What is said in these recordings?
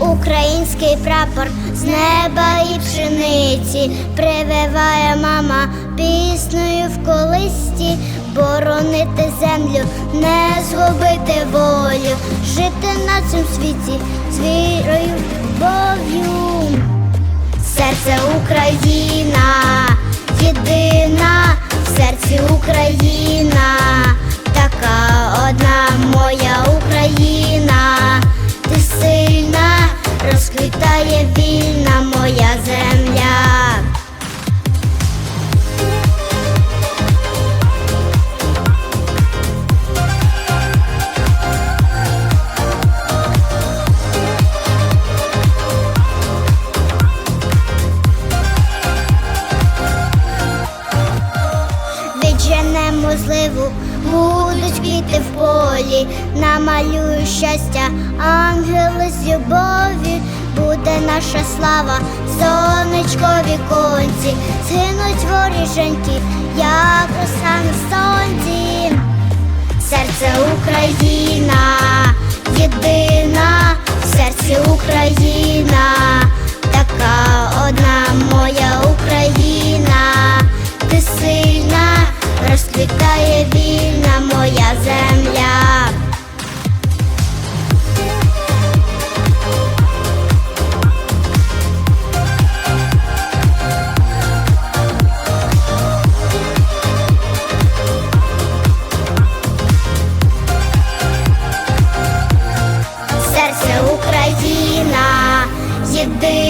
український прапор з неба і пшениці, прививає мама піснею в колисті, боронити землю, не згубити волю, жити на цьому світі з вірою, любов'ю. Серце Україна, єдина, Зливу, будуть квіти в полі, намалюю щастя, ангели з любові, буде наша слава, сонечко віконці, згинуть воріженьки, як роса на сонці. Серце Україна, розквітає вільна моя земля. Україна, єдина.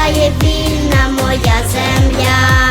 Гуляє вільна моя земля.